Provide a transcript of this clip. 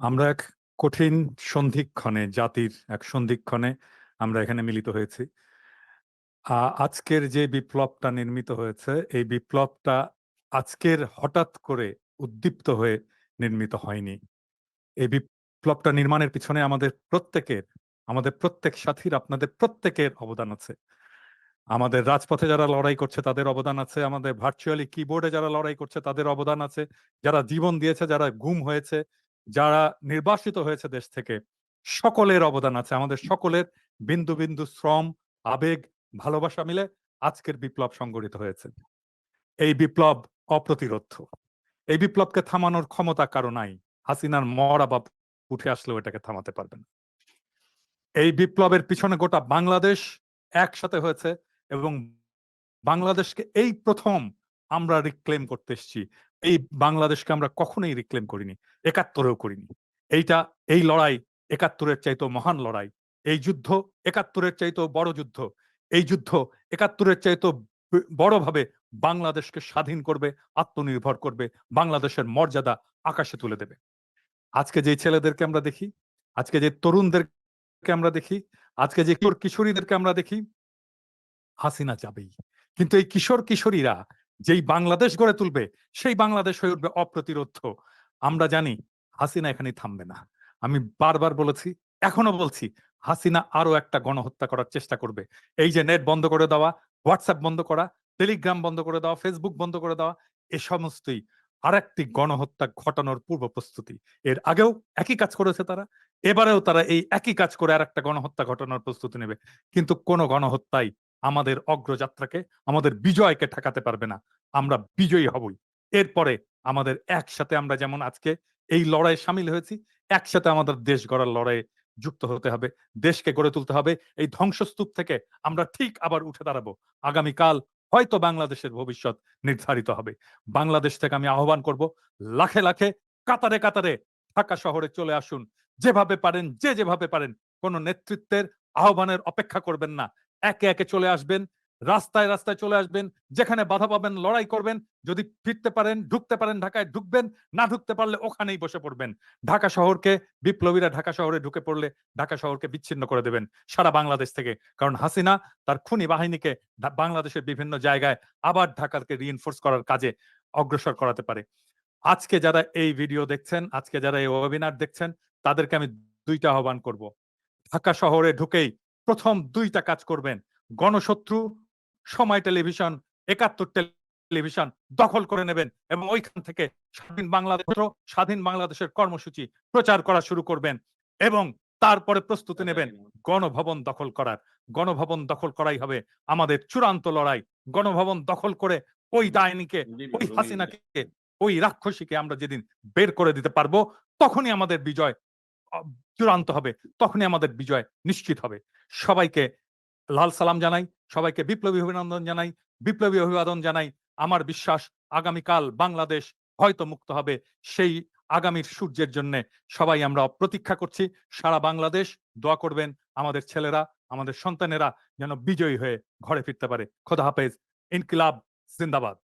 আমরা এক কঠিন সন্ধিক্ষণে জাতির এক সন্ধিক্ষণে আমরা এখানে মিলিত হয়েছি আজকের যে বিপ্লবটা নির্মিত হয়েছে এই বিপ্লবটা আজকের হঠাৎ করে উদ্দীপ্ত হয়ে নির্মিত হয়নি। এই বিপ্লবটা নির্মাণের পিছনে আমাদের প্রত্যেকের, আমাদের প্রত্যেক সাথীর আপনাদের প্রত্যেকের অবদান আছে। আমাদের রাজপথে যারা লড়াই করছে তাদের অবদান আছে, আমাদের ভার্চুয়ালি কিবোর্ডে যারা লড়াই করছে তাদের অবদান আছে, যারা জীবন দিয়েছে, যারা গুম হয়েছে, যারা নির্বাসিত হয়েছে দেশ থেকে, সকলের অবদান আছে। আমাদের সকলের বিন্দু, বিন্দু শ্রম, আবেগ, ভালোবাসা মিলে আজকের বিপ্লব সংগঠিত হয়েছে। এই বিপ্লব অপ্রতিরোধ্য। এই বিপ্লবকে থামানোর ক্ষমতা কারও নাই। হাসিনার মরা বাপ উঠে আসলেও এটাকে থামাতে পারবে না। এই বিপ্লবের পিছনে গোটা বাংলাদেশ একসাথে হয়েছে এবং বাংলাদেশকে এই প্রথম আমরা রিক্লেম করতে এসেছি। এই বাংলাদেশকে আমরা কখনোই রিক্লেম করিনি। ৭১ এও করিনি। এইটা এই লড়াই ৭১ এর চাইতেও মহান লড়াই। এই যুদ্ধ ৭১ এর চাইতেও বড় যুদ্ধ। এই যুদ্ধ ৭১ এর চাইতেও ব বড়ভাবে বাংলাদেশকে স্বাধীন করবে, আত্মনির্ভর করবে, বাংলাদেশের মর্যাদা আকাশে তুলে দেবে। আজকে যে ছেলেদেরকে আমরা দেখি, আজকে যে তরুণদেরকে আমরা দেখি, আজকে যে কিশোর কিশোরীদেরকে আমরা দেখি হাসিনা যাবেই। কিন্তু এই কিশোর কিশোরীরা যেই বাংলাদেশ গড়ে তুলবে, সেই বাংলাদেশ হয়ে উঠবে অপ্রতিরোধ আমরা জানি হাসিনা এখানে থামবে না। আমি বারবার বলেছি, এখনও বলছি, হাসিনা আরও একটা গণহত্যা করার চেষ্টা করবে। এই যে নেট বন্ধ করে দেওয়া, হোয়াটসঅ্যাপ বন্ধ করা, টেলিগ্রাম বন্ধ করে দেওয়া, ফেসবুক বন্ধ করে দেওয়া, এ সমস্তই আরেকটি গণহত্যা ঘটানোর পূর্ব প্রস্তুতি। এর আগেও একই কাজ করেছে তারা। এবারেও তারা এই একই কাজ করে আরেকটা গণহত্যা ঘটানোর প্রস্তুতি নেবে। কিন্তু কোনো গণহত্যাই আমাদের অগ্রযাত্রাকে, আমাদের বিজয়কে ঠেকাতে পারবে না। আমরা বিজয়ী হবই। এরপরে আমাদের একসাথে আমরা যেমন আজকে এই লড়াইয়ে সামিল হয়েছি, একসাথে আমাদের দেশ গড়ার লড়াইয়ে যুক্ত হতে হবে। দেশকে গড়ে তুলতে হবে। এই ধ্বংসস্তূপ থেকে আমরা ঠিক আবার উঠে দাঁড়াবো। আগামীকাল হয়তো বাংলাদেশের ভবিষ্যৎ নির্ধারিত হবে। বাংলাদেশ থেকে আমি আহ্বান করব, লাখে, লাখে, কাতারে, কাতারে ঢাকা শহরে চলে আসুন। যেভাবে পারেন, যে যেভাবে পারেন, কোন নেতৃত্বের আহ্বানের অপেক্ষা করবেন না। একে, একে চলে আসবেন। রাস্তায়, রাস্তায় চলে আসবেন। যেখানে বাধা পাবেন লড়াই করবেন। যদি ফিরতে পারেন, ঢুকতে পারেন ঢাকায় ঢুকবেন। না ঢুকতে পারলে ওখানেই বসে পড়বেন। ঢাকা শহরকে বিপ্লবীরা ঢাকা শহরে ঢুকে পড়লে ঢাকা শহরকে বিচ্ছিন্ন করে দেবেন সারা বাংলাদেশ থেকে। কারণ হাসিনা তার খুনি বাহিনীকে বাংলাদেশের বিভিন্ন জায়গায় আবার ঢাকাকে রিইনফোর্স করার কাজে অগ্রসর করাতে পারে। আজকে যারা এই ভিডিও দেখছেন, আজকে যারা এই ওয়েবিনার দেখছেন, তাদেরকে আমি দুইটা আহ্বান করব। ঢাকা শহরে ঢুকেই ১ম ২ টা কাজ করবেন। গণশত্রু, সময় টেলিভিশন, ৭১ টেলিভিশন দখল করে নেবেন এবং ওইখান থেকে স্বাধীন বাংলাদেশ স্বাধীন বাংলাদেশের কর্মসূচি প্রচার করা শুরু করবেন এবং তারপরে প্রস্তুতি নেবেন গণভবন দখল করার। গণভবন দখল করাই হবে আমাদের চূড়ান্ত লড়াই। গণভবন দখল করে ওই ডাইনিকে, ওই হাসিনাকে, ওই রাক্ষসীকে আমরা যেদিন বের করে দিতে পারব, তখনই আমাদের বিজয় চূড়ান্ত হবে। তখনই আমাদের বিজয় নিশ্চিত হবে। সবাইকে লাল সালাম জানাই, সবাইকে বিপ্লবী অভিনন্দন জানাই, বিপ্লবী অভিবাদন জানাই। আমার বিশ্বাস আগামীকাল বাংলাদেশ হয়তো মুক্ত হবে। সেই আগামীর সূর্যের জন্যে সবাই আমরা প্রতীক্ষা করছি। সারা বাংলাদেশ দোয়া করবেন আমাদের ছেলেরা, আমাদের সন্তানেরা যেন বিজয়ী হয়ে ঘরে ফিরতে পারে। খোদা হাফেজ। ইনকিলাব জিন্দাবাদ।